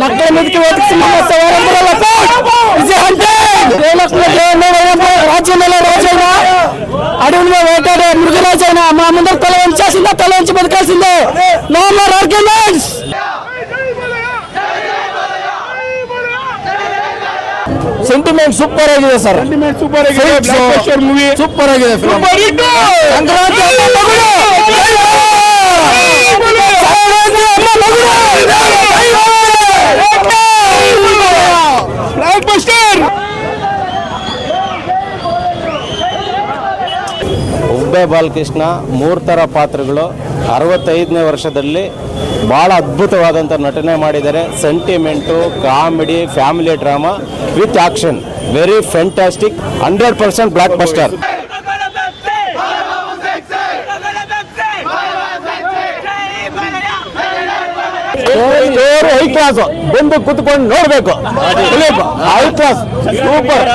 నక్కల మీదకి వెతికి వస్తే వారందరూ విజయ్ అంటే రాజ్యంలో రాజైనా అడవిలో వేటాడే మృగరాజైనా మా ముందర తల వంచేసిందా తల వంచి బతకాల్సిందే no more arguments sentiment super ಆಗಿದೆ ಸರ್ ಸೂಪರ್ ಆಗಿದೆ ಬ್ಲಾಕ್ ಬಸ್ಟರ್ ಮೂವಿ ಸೂಪರ್ ಆಗಿದೆ film. ಸಂಕ್ರಾಂತಿ ಹಬ್ಬ ಮಗುಳು! ಸಂಕ್ರಾಂತಿ ಬಾಲಕೃಷ್ಣ ಮೂರು ಥರ ಪಾತ್ರಗಳು ಅರವತ್ತೈದನೇ ವರ್ಷದಲ್ಲಿ ಭಾಳ ಅದ್ಭುತವಾದಂಥ ನಟನೆ ಮಾಡಿದ್ದಾರೆ. Sentiment, comedy, family drama with action very fantastic hundred percent blockbuster high class ಬಂದು ಕುತ್ಕೊಂಡು ನೋಡ್ಬೇಕು. ಹೈ ಕ್ಲಾಸ್ ಸೂಪರ್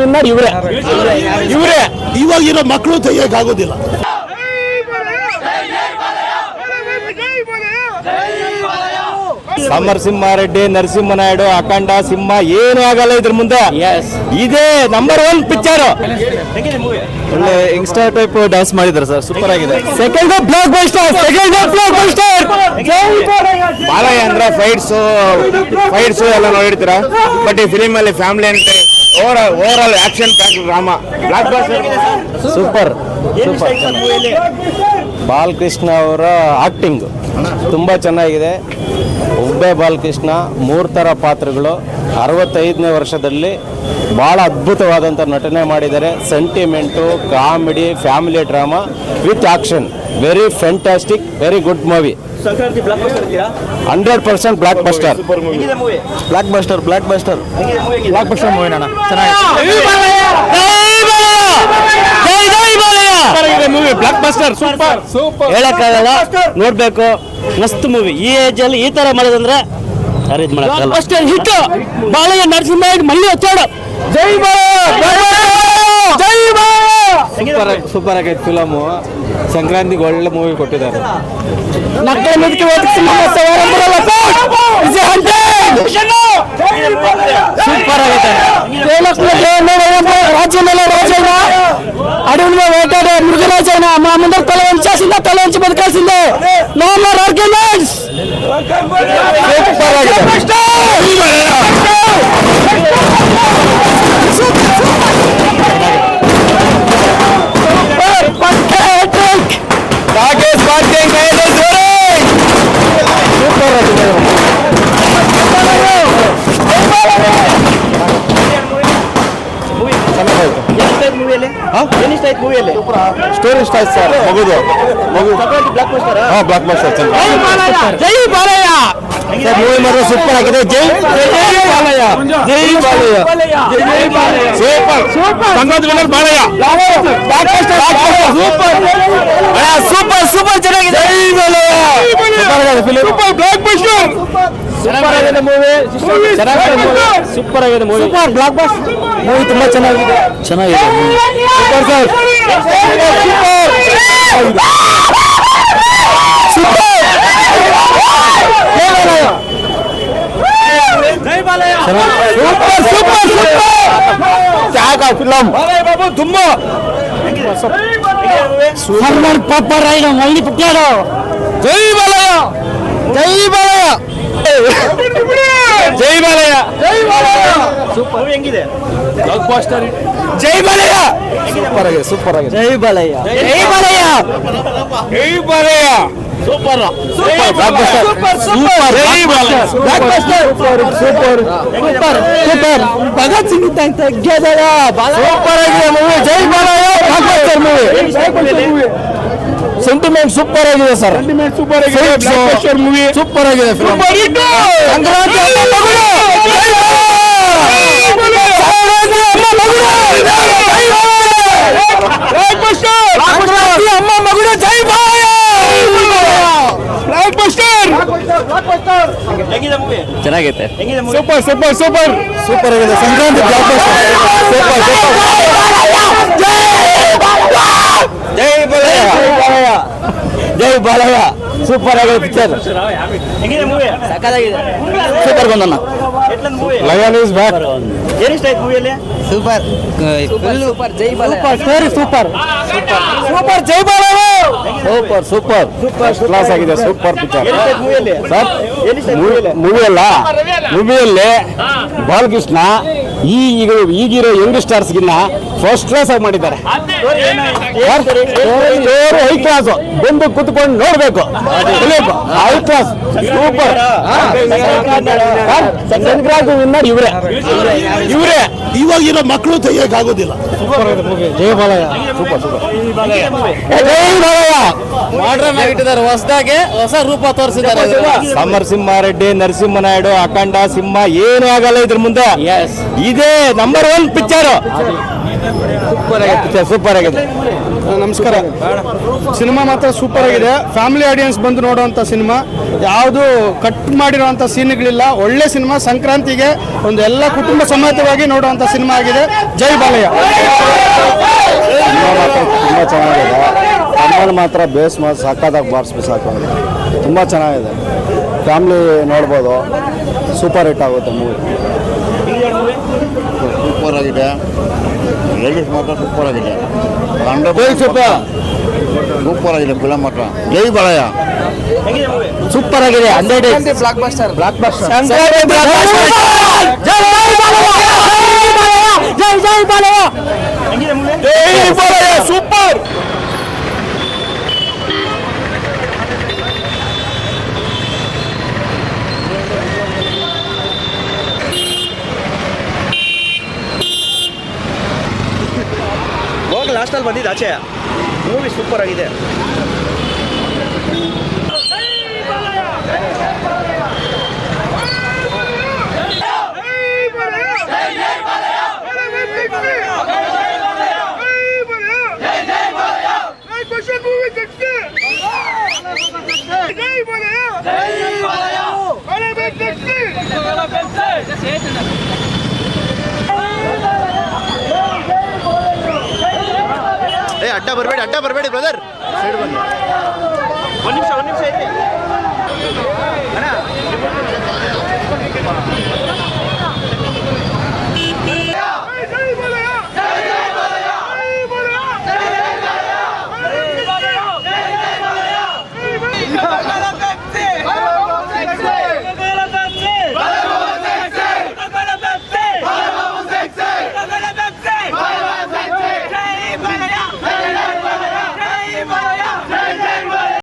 ವಿನ್ನರ್ ಇವರೇ. ಇವರೇ. ಇವಾಗಿರೋ ಮಕ್ಕಳು ತೆಗಿಯೋಕ್ಕಾಗೋದಿಲ್ಲ. ಸಮರಸಿಂಹಾರೆಡ್ಡಿ ನರಸಿಂಹನಾಯ್ಡು ಅಖಂಡ ಸಿಂಹ ಏನು ಆಗಲ್ಲ ಇದ್ರ ಮುಂದೆ. ಇದೇ ನಂಬರ್ ಒನ್ ಪಿಕ್ಚರ್ ಒಳ್ಳೆ ಯಂಗ್ಸ್ಟರ್ ಟೈಪ್ ಡ್ಯಾನ್ಸ್ ಮಾಡಿದ್ರು ಸರ್ ಸೂಪರ್ ಆಗಿದೆ. Second blockbuster second blockbuster Balayya ಅಂದ್ರೆ ಫೈಟ್ಸ್ ಫೈಟ್ಸ್ ಎಲ್ಲ ನೋಡಿರ್ತೀರಾ? ಬಟ್ ಈ ಫಿಲಿಮ್ ಅಲ್ಲಿ ಫ್ಯಾಮಿಲಿ ಅಂತ over over all action pack drama block super super Balakrishna ಅವರ ಆಕ್ಟಿಂಗ್ ತುಂಬಾ ಚೆನ್ನಾಗಿದೆ. ಉಬ್ಬೆ ಬಾಲಕೃಷ್ಣ ಮೂರು ಥರ ಪಾತ್ರಗಳು ಅರವತ್ತೈದನೇ ವರ್ಷದಲ್ಲಿ ಭಾಳ ಅದ್ಭುತವಾದಂಥ ನಟನೆ ಮಾಡಿದ್ದಾರೆ. Sentiment comedy family drama with action very fantastic very good movie hundred percent blockbuster blockbuster blockbuster blockbuster movie ನಾನು movie blockbuster super super ಹೇಳಕ್ಕಾಗಲ್ಲ ನೋಡ್ಬೇಕು. ಮಸ್ತ್ ಮೂವಿ ಈ ಏಜ್ ಅಲ್ಲಿ ಈ ತರ ಮಾಡೋದಂದ್ರೆ ಇದ್ ಮಾಡಕ್ಕಾಗಲ್ಲ. ಹಿಟ್ ಬಾಳೆಯ ನರಸಿಂಹ ಮಲ್ಲಿ ಹಚ್ಚಾಡ. ಜೈ ಜೈ ಬಾಲಯ್ಯ ಸೂಪರ್ ಆಗೈತೆ ಫಿಲಮು ಸಂಕ್ರಾಂತಿಗೆ ಒಳ್ಳೆ ಮೂವಿ ಕೊಟ್ಟಿದ್ದಾರೆ. జిల్లా తలంచి బతకాల్సిందే. నో మోర్ ఆర్గ్యుమెంట్స్ ಇಷ್ಟ ಆಯ್ತು ಸರ್ ಮಗುದು ಮಗು ಹಾ ಬ್ಲಾಕ್ ಮಾಸ್ಟರ್ ಚೆನ್ನಾಗಿ ಜೈ ಬಾಲಯ್ಯ ಸರ್ ಮೂವಿ ಮಾತ್ರ ಸೂಪರ್ ಆಗಿದೆ ಜೈ ಜೈ ಬಾಲಯ್ಯ ಜೈ ಬಾಲಯ್ಯ ಜೈ Balayya super super ಸಂಗದ winner Balayya block master super super super ಚೆನ್ನಾಗಿದೆ ಜೈ ಬಾಲಯ್ಯ ಸೂಪರ್ ಬ್ಲಾಕ್ ಸೂಪರ್ ಆಗಿದೆ ಮೂವಿ ಚೆನ್ನಾಗಿದೆ ಮೂವಿ ಸೂಪರ್ ಆಗಿದೆ movie super block boss movie ತುಂಬಾ ಚೆನ್ನಾಗಿದೆ ಚೆನ್ನಾಗಿದೆ super sir super super super ಯಾಕ ಫಿಲಂ ಬಾಬು ತುಂಬ ಸಲ್ಮಾನ್ ಪಾಪ ರಾಯ್ ಮಲ್ಲಿ ಪುಟ್ಟಾಡು ಜೈ ಬಾಲಯ್ಯ ಜೈ ಬಾಲಯ್ಯ ಜೈ ಬಾಲಯ್ಯ ಮೂವಿ ಹೆಂಗಿದೆ? ಜೈ ಬಾಲಯ್ಯ ಸೂಪರ್ ಆಗಿದೆ ಸೂಪರ್ ಆಗಿದೆ. ಜೈ ಬಾಲಯ್ಯ ಜೈ ಬಾಲಯ್ಯ ಜೈ ಬಾಲಯ್ಯ ಸೂಪರ್. Blockbuster super. ಜೈ Balayya blockbuster super. Super. Super. Super. Bhagat Singh ಇದ್ದಂಗೆ ತೆಗ್ಯದಲ್ಲ ಸೂಪರ್ ಆಗಿದೆ ಮೂವಿ ಜೈ Balayya blockbuster movie sentiment super ಆಗಿದೆ ಸರ್ ಸೂಪರ್ ಆಗಿದೆ ಮೂವಿ ಸೂಪರ್ ಆಗಿದೆ ಫಿಲಂ ಸಂಕ್ರಾಂತಿ ಹಬ್ಬ ಮಗುಳು! ಸಂಕ್ರಾಂತಿ ಮಗುಳು! ಜೈ ಮೂವಿ ಚೆನ್ನಾಗೈತೆ. ಹೆಂಗಿದೆ movie super super super super ಆಗಿದೆ. Sankranti blockbuster super super ಜೈ ಜೈ ಬಾಲಯ್ಯ. ಜೈ ಬಾಲಯ್ಯ ಸೂಪರ್ ಆಗಿದೆ ಪಿಕ್ಚರ್ ಸೂಪರ್ ಬಂದಣ್ಣ. ಲಯನ್ ಇಸ್ ಬ್ಯಾಕ್ ಆಯ್ತು ಮೂವಿಯಲ್ಲಿ ಸೂಪರ್ ಸೂಪರ್ ಜೈ ಸೂಪರ್ ಸ್ಟೋರಿ ಸೂಪರ್ ಸೂಪರ್ ಜೈ ಬಾಲವ ಸೂಪರ್ ಸೂಪರ್ ಫಸ್ಟ್ ಕ್ಲಾಸ್ ಆಗಿದೆ ಸೂಪರ್ ಪಿಕ್ಚರ್ ಸರ್ ಮೂವಿಯಲ್ಲ? ಮೂವಿಯಲ್ಲಿ? ಬಾಲಕೃಷ್ಣ ಈ ಈಗ ಈಗಿರೋ ಯಂಗ್ ಸ್ಟಾರ್ಸ್ಗಿನ್ನ ಫಸ್ಟ್ ಕ್ಲಾಸ್ ಆಗಿ ಮಾಡಿದ್ದಾರೆ. ಹೈ ಕ್ಲಾಸ್ ಬಂದು ಕುತ್ಕೊಂಡು ನೋಡ್ಬೇಕು. High. Class super Sankranti winner ಇವರೇ. ಇವರೇ. ಇವಾಗಿರೋ ಮಕ್ಕಳು ತೆಗಿಯಕ್ಕಾಗೋದಿಲ್ಲ ಜಯ ಬಾಲಯ್ಯ. Super super. ಜಯ ಬಾಲಯ್ಯ. ಮಾಡ್ರನ್ ಆಗಿಟ್ಟಿದ್ದಾರೆ ಹೊಸದಾಗೆ ಹೊಸ ರೂಪ ತೋರಿಸಿದ್ದಾರೆ ಸಮರಸಿಂಹಾರೆಡ್ಡಿ ನರಸಿಂಹನಾಯ್ಡು ಅಖಂಡ ಸಿಂಹ ಏನು ಆಗಲ್ಲ ಇದ್ರ ಮುಂದೆ. ಇದೇ ನಂಬರ್ ಒನ್ ಪಿಕ್ಚರ್ ಸೂಪರ್ ಆಗಿದೆ. ಸೂಪರ್ ಆಗಿದೆ. ನಮಸ್ಕಾರ. ಸಿನಿಮಾ ಮಾತ್ರ ಸೂಪರ್ ಆಗಿದೆ. ಫ್ಯಾಮಿಲಿ ಆಡಿಯನ್ಸ್ ಬಂದು ನೋಡುವಂಥ ಸಿನಿಮಾ. ಯಾವುದು ಕಟ್ ಮಾಡಿರುವಂಥ ಸೀನ್ಗಳಿಲ್ಲ. ಒಳ್ಳೆ ಸಿನಿಮಾ. ಸಂಕ್ರಾಂತಿಗೆ ಒಂದು ಎಲ್ಲ ಕುಟುಂಬ ಸಮೇತವಾಗಿ ನೋಡುವಂಥ ಸಿನಿಮಾ ಆಗಿದೆ. ಜೈ ಬಾಲಯ್ಯ. ಸಿನಿಮಾ ಮಾತ್ರ ತುಂಬ ಚೆನ್ನಾಗಿದೆ. ಕಮ್ಮಲ್ ಮಾತ್ರ ಬೇಸ್ ಮಾಡಿ ಸಕ್ಕತ್ತಾಗಿ ಬಾರಿಸ್ಬೇಕು ಸಾಕು ತುಂಬ ಚೆನ್ನಾಗಿದೆ. ಫ್ಯಾಮ್ಲಿ ನೋಡ್ಬೋದು. ಸೂಪರ್ ಹಿಟ್ ಆಗುತ್ತೆ ಮೂವಿ. ಸೂಪರ್ ಆಗಿದೆ. ಲೇಡೀಸ್ ಮಾತ್ರ ಸೂಪರ್ ಆಗಿದೆ. ಸೂಪರ್ ಆಗಿದೆ ಫಿಲಮ್ ಮಾತ್ರ. ಜೈ ಬಾಳಯ್ಯ ಸೂಪರ್ ಆಗಿದೆ. Hundred blockbuster blockbuster ಜೈ ಜೈ ಮೂವಿ ಸೂಪರ್. ಲಾಸ್ಟಲ್ಲಿ ಬಂದಿದ್ದು ಆಚೆ. ಮೂವಿ ಸೂಪರ್ ಆಗಿದೆ ಏ ಅಡ್ಡ ಬರಬೇಡಿ ಅಡ್ಡ ಬರಬೇಡಿ ಬ್ರದರ್ ಸೈಡ್ ಬನ್ನಿ. ಒಂದು ನಿಮಿಷ ಒಂದ್ ನಿಮಿಷ ಐತಿ.